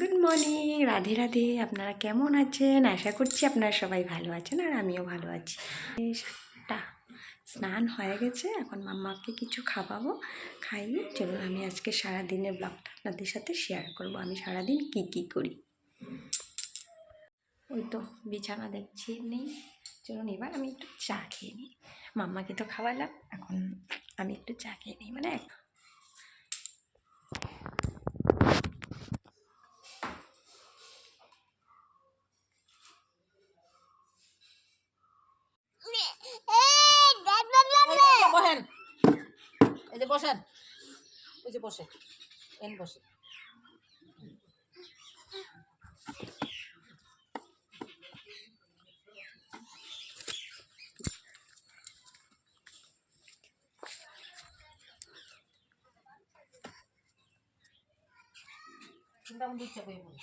Good morning Radhe Radhe. আপনারা কেমন আছেন? আশা করছি আপনারা সবাই ভালো আছেন আর আমিও ভালো আছি। সাতটা স্নান হয়ে গেছে। এখন মাম্মাকে কিছু খাওয়াবো, খাইয়ে চলুন আমি আজকে সারা দিনের ব্লগটা আপনাদের সাথে শেয়ার করব। আমি সারাদিন কি কি করি? ওই তো, বিছানা দেখছি, নেই। চলুন এবার আমি একটু চা খেয়ে নিই। মাম্মাকে তো খাওয়ালাম, এখন আমি একটু চা খেয়ে নিই। মানে এই যে বসেন এই যে বসেন। ওই যে বসে এন বসে। করে বলি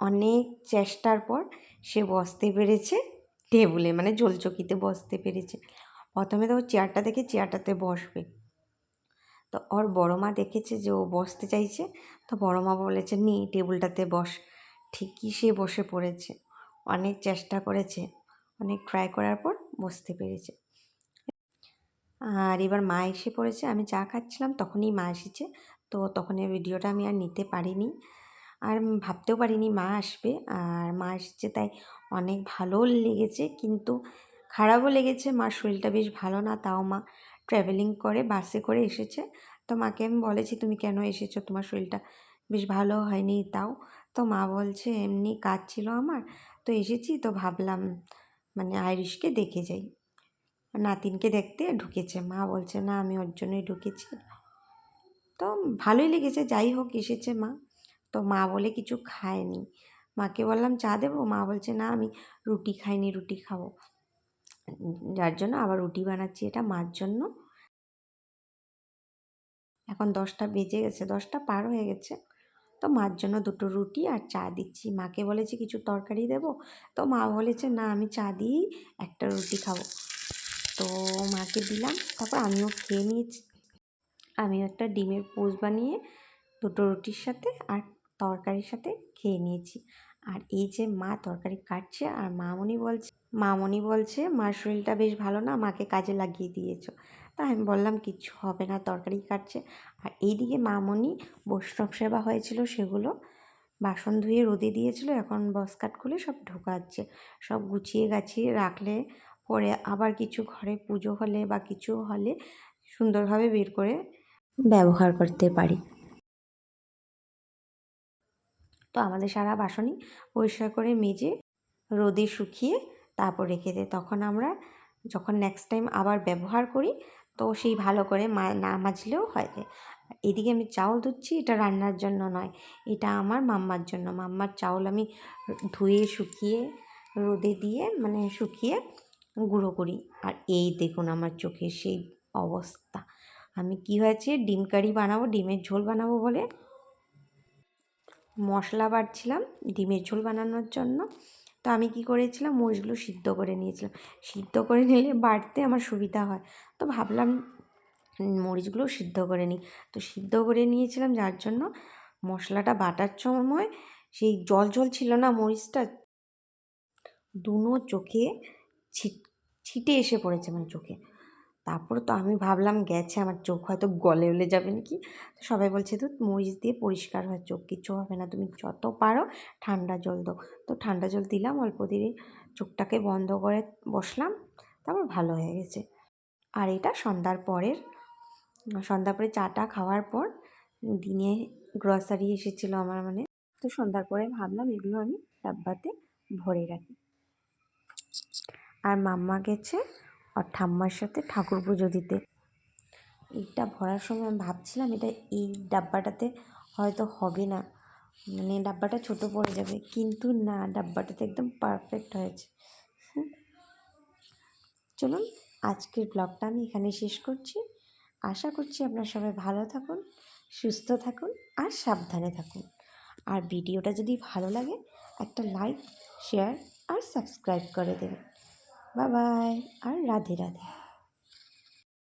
অনেক চেষ্টার পর সে বসতে পেরেছে টেবুলে মানে জলচকিতে বসতে পেরেছে। প্রথমে তো ও চেয়ারটা দেখে চেয়ারটাতে বসবে। তো ওর বড় মা দেখেছে যে ও বসতে চাইছে, তো বড় মা বলেছে, নি, টেবিলটাতে বস। ঠিকই সে বসে পড়েছে। অনেক চেষ্টা করেছে, অনেক ট্রাই করার পর বসতে পেরেছে। আর এবার মা এসে পড়েছে, আমি চা খাচ্ছিলাম, তখনই মা এসেছে, তো তখন এই ভিডিওটা আমি আর নিতে পারিনি। আর ভাবতেও পারিনি মা আসবে। আর মা এসেছে তাই অনেক ভালো লেগেছে কিন্তু খারাপও লেগেছে। মার শরীরটা বেশ ভালো না, তাও মা ট্রাভেলিং করে বাসে করে এসেছে। তো মাকে আমি বলেছি, তুমি কেন এসেছ? তোমার শরীরটা বেশ ভালো হয়নি তাও। তো মা বলছে, এমনি কাজ ছিল আমার, তো এসেছি তো ভাবলাম মানে আইরিশকে দেখে যাই। নাতিনকে দেখতে ঢুকেছে। মা বলছে, না, আমি ওর জন্যই ঢুকেছি। তো ভালোই লেগেছে, যাই হোক, এসেছে মা। তো মা বলে কিছু খায়নি। মাকে বললাম, চা দেবো? মা বলছে, না, আমি রুটি খাইনি, রুটি খাব। যার জন্য আবার রুটি বানাচ্ছি এটা মার জন্য। এখন দশটা বেজে গেছে, দশটা পার হয়ে গেছে। তো মার জন্য দুটো রুটি আর চা দিচ্ছি। মাকে বলেছি, কিছু তরকারি দেব? তো মা বলেছে, না, আমি চা দিয়েই একটা রুটি খাব। তো মাকে দিলাম, তারপর আমিও খেয়ে নিয়েছি। আমিও একটা ডিমের পোজ বানিয়ে দুটো রুটির সাথে আর তরকারির সাথে খেয়ে নিয়েছি। আর এই যে মা তরকারি কাটছে, আর মামনি বলছে মামনি বলছে মার শরীরটা বেশ ভালো না? মাকে কাজে লাগিয়ে দিয়েছ। তা আমি বললাম, কিচ্ছু হবে না, তরকারি কাটছে। আর এইদিকে মামনি বৈষ্ণব সেবা হয়েছিল সেগুলো বাসন ধুয়ে রোদে দিয়েছিল। এখন বসকাট খুলে সব ঢোকাচ্ছে। সব গুছিয়ে গাছিয়ে রাখলে পরে আবার কিছু ঘরে পুজো হলে বা কিছু হলে সুন্দরভাবে বের করে ব্যবহার করতে পারি। তো আমাদের সারা বাসনই পরিষ্কার করে মেজে রোদে শুকিয়ে তারপর রেখে দেয় তখন আমরা যখন নেক্সট টাইম আবার ব্যবহার করি, তো সেই ভালো করে না মাজলেও হয় এদিকে আমি চাউল ধুচ্ছি, এটা রান্নার জন্য নয়, এটা আমার মাম্মার জন্য। মাম্মার চাউল আমি ধুয়ে, শুকিয়ে, রোদে দিয়ে মানে শুকিয়ে গুঁড়ো করি। আর এই দেখুন আমার চোখের সেই অবস্থা। আমি কি হয়েছে? ডিম কারি বানাবো, ডিমের ঝোল বানাবো বলে মশলা বাটছিলাম ডিমের ঝোল বানানোর জন্য। তো আমি কি করেছিলাম? মরিচগুলো সিদ্ধ করে নিয়েছিলাম। সিদ্ধ করে নিলে বাটতে আমার সুবিধা হয়। তো ভাবলাম মরিচগুলো সিদ্ধ করে নিই। তো সিদ্ধ করে নিয়েছিলাম যার জন্য মশলাটা বাটার সময় সেই জল জল ছিল না মরিচটা দুনো চোখে ছিট ছিটে এসে পড়েছে আমার চোখে। তারপরে তো আমি ভাবলাম গেছে, আমার চোখ হয়তো গলে উলে যাবে নাকি? সবাই বলছে তো মরিচ দিয়ে পরিষ্কার হয়, চোখ কিচ্ছু হবে না, তুমি যত পারো ঠান্ডা জল দাও। তো ঠান্ডা জল দিলাম, অল্প দিয়ে চোখটাকে বন্ধ করে বসলাম, তারপর ভালো হয়ে গেছে। আর এটা সন্ধ্যার পরের, সন্ধ্যার পরে চাটা খাওয়ার পর দিনে গ্রসারি এসেছিল আমার মানে। তো সন্ধ্যার পরে ভাবলাম এগুলো আমি ডাব্বাতে ভরে রাখি। আর মাম্মা গেছে আর ঠাম্মার সাথে ঠাকুর পুজো দিতে। এইটা ভরার সময় আমি ভাবছিলাম এটা এই ডাব্বাটাতে হয়তো হবে না। মানে ডাব্বাটা ছোট পড়ে যাবে। কিন্তু না, ডাব্বাটাতে একদম পারফেক্ট হয়েছে। চলুন, আজকের ব্লগটা আমি এখানে শেষ করছি। আশা করছি আপনারা সবাই ভালো থাকুন, সুস্থ থাকুন আর সাবধানে থাকুন। আর ভিডিওটা যদি ভালো লাগে, একটা লাইক শেয়ার আর সাবস্ক্রাইব করে দেবেন। বাই বাই আর রাধে রাধে।